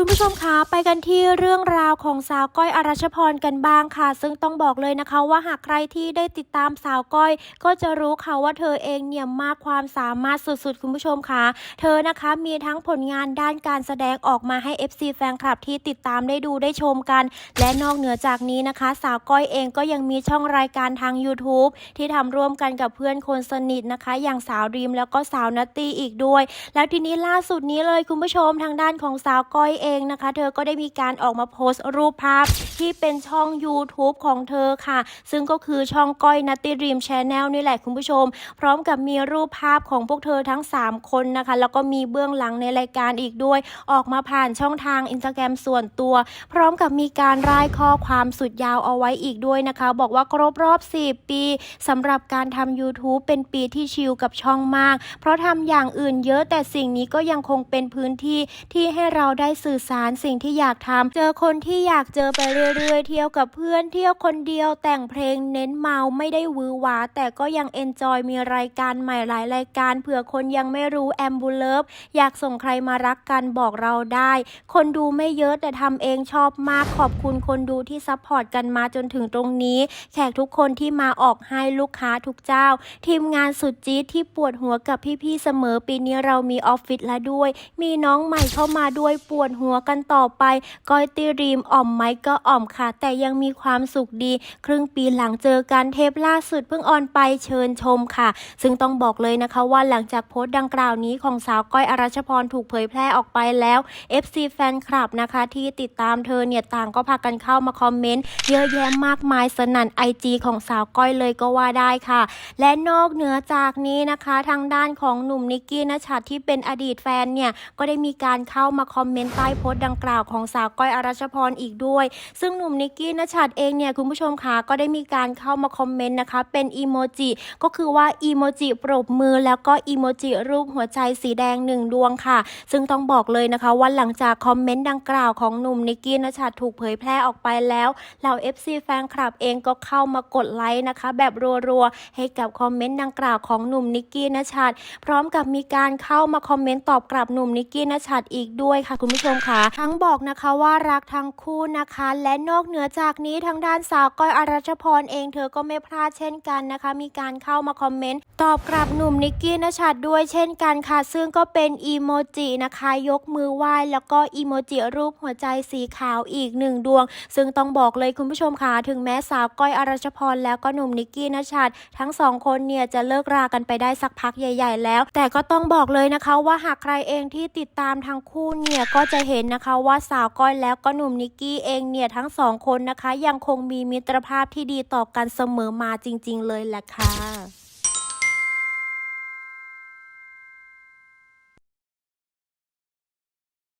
คุณผู้ชมคะไปกันที่เรื่องราวของสาวก้อยอรัชพรกันบ้างค่ะ ซึ่งต้องบอกเลยนะคะว่าหากใครที่ได้ติดตามสาวก้อย ก็จะรู้ค่ะว่าเธอเองเนี่ยมากความสามารถสุดๆ คุณผู้ชมคะเธอนะคะมีทั้งผลงานด้านการแสดงออกมาให้ FC แฟนคลับที่ติดตามได้ดูได้ชมกัน และนอกเหนือจากนี้นะคะ สาวก้อยเองก็ยังมีช่องรายการทาง YouTube ที่ทำร่วมกันกับเพื่อนคนสนิทนะคะ อย่างสาวรีมแล้วก็สาวนัตตี้อีกด้วย แล้วทีนี้ล่าสุดนี้เลยคุณผู้ชมทางด้านของสาวก้อยเองนะคะ เธอก็ได้มีการออกมาโพสต์รูปภาพที่เป็นช่อง YouTube ของเธอค่ะ ซึ่งก็คือช่องก้อยนัตตี้ดรีมชแนลนี่แหละคุณผู้ชม พร้อมกับมีรูปภาพของพวกเธอทั้ง 3 คนนะคะ แล้วก็มีเบื้องหลังในรายการอีกด้วย ออกมาผ่านช่องทางอินสตาแกรมส่วนตัว พร้อมกับมีการร่ายข้อความสุดยาวเอาไว้อีกด้วยนะคะ บอกว่าครบรอบ 4 ปีสำหรับการทำ YouTube เป็นปีที่ชิลกับช่องมาก เพราะทำอย่างอื่นเยอะแต่สิ่งนี้ก็ยังคงเป็นพื้นที่ที่ให้เราได้สื่อสารสิ่งที่อยากทำเจอคนที่อยากเจอไปเรื่อยๆ เที่ยวกับเพื่อนเที่ยวคนเดียวแต่งเพลงเน้นเมาไม่ได้วือหวาแต่ก็ยังเอนจอยมีรายการใหม่หลายรายการเผื่อคนยังไม่รู้แอมบูเลฟอยากส่งใครมารักกันบอกเราได้ คนดูไม่เยอะแต่ทำเองชอบมากขอบคุณคนดูที่ซัพพอร์ตกันมาจนถึงตรงนี้ แขกทุกคนที่มาออกให้ลูกค้าทุกเจ้า ทีมงานสุดจี๊ดที่ปวดหัวกับพี่ๆเสมอปีนี้เรามีออฟฟิศแล้วด้วย มีน้องใหม่เข้ามาด้วยปวดหัวกันต่อไป ก้อยตีรีมอ่อมไหมก็อ่อมค่ะ แต่ยังมีความสุขดี ครึ่งปีหลังเจอกันเทปล่าสุดเพิ่งออนไปเชิญชมค่ะ ซึ่งต้องบอกเลยนะคะว่าหลังจากโพสต์ดังกล่าวนี้ของสาวก้อยอรัชพรถูกเผยแพร่ออกไปแล้ว FC แฟนคลับนะคะที่ติดตามเธอเนี่ยต่างก็พากันเข้ามาคอมเมนต์เยอะแยะมากมายสนั่นไอจีของสาวก้อยเลยก็ว่าได้ค่ะ และนอกเหนือจากนี้นะคะทางด้านของหนุ่มนิกกี้นชัดที่เป็นอดีตแฟนเนี่ยก็ได้มีการเข้ามาคอมเมนต์ใต้โพสต์ดังกล่าวของสาวก้อยอรัชพรอีกด้วย ซึ่งหนุ่มนิกกี้นชัดเองเนี่ยคุณผู้ชมคะก็ได้มีการเข้ามาคอมเมนต์นะคะเป็นอีโมจิก็คือว่าอีโมจิปรบมือแล้วก็อีโมจิรูปหัวใจสีแดงหนึ่งดวงค่ะ ซึ่งต้องบอกเลยนะคะว่าหลังจากคอมเมนต์ดังกล่าวของหนุ่มนิกกี้นชัดถูกเผยแพร่ออกไปแล้วเหล่า FC แฟนคลับเองก็เข้ามากดไลค์นะคะ แบบรัวๆให้กับคอมเมนต์ดังกล่าวของหนุ่มนิกกี้นชัดพร้อมกับมีการเข้ามาคอมเมนต์ตอบกลับหนุ่มนิกกี้นชัดอีกด้วยค่ะคุณผู้ชมมคะทั้งบอกนะคะว่ารักทั้งคู่นะคะ และนอกเหนือจากนี้ทางด้านสาวก้อยอรัชพรเองเธอก็ไม่พลาดเช่นกันนะคะ มีการเข้ามาคอมเมนต์ตอบกลับหนุ่มนิกกี้นชัดด้วยเช่นกันค่ะ ซึ่งก็เป็นอีโมจินะคะ ยกมือไหว้แล้วก็อีโมจิรูปหัวใจสีขาวอีกหนึ่งดวง ซึ่งต้องบอกเลยคุณผู้ชมค่ะถึงแม้สาวก้อยอรัชพรแล้วก็หนุ่มนิกกี้นชัดทั้งสองคนเนี่ยจะเลิกรากันไปได้สักพักใหญ่ ๆ แล้ว แต่ก็ต้องบอกเลยนะคะว่าหากใครเองที่ติดตามทั้งคู่เนี่ยก็จะเห็นนะคะว่าสาวก้อยแล้วก็หนุ่มนิกกี้เองเนี่ยทั้งสองคนนะคะ ยังคงมีมิตรภาพที่ดีต่อกันเสมอมาจริง ๆ เลยแหละค่ะ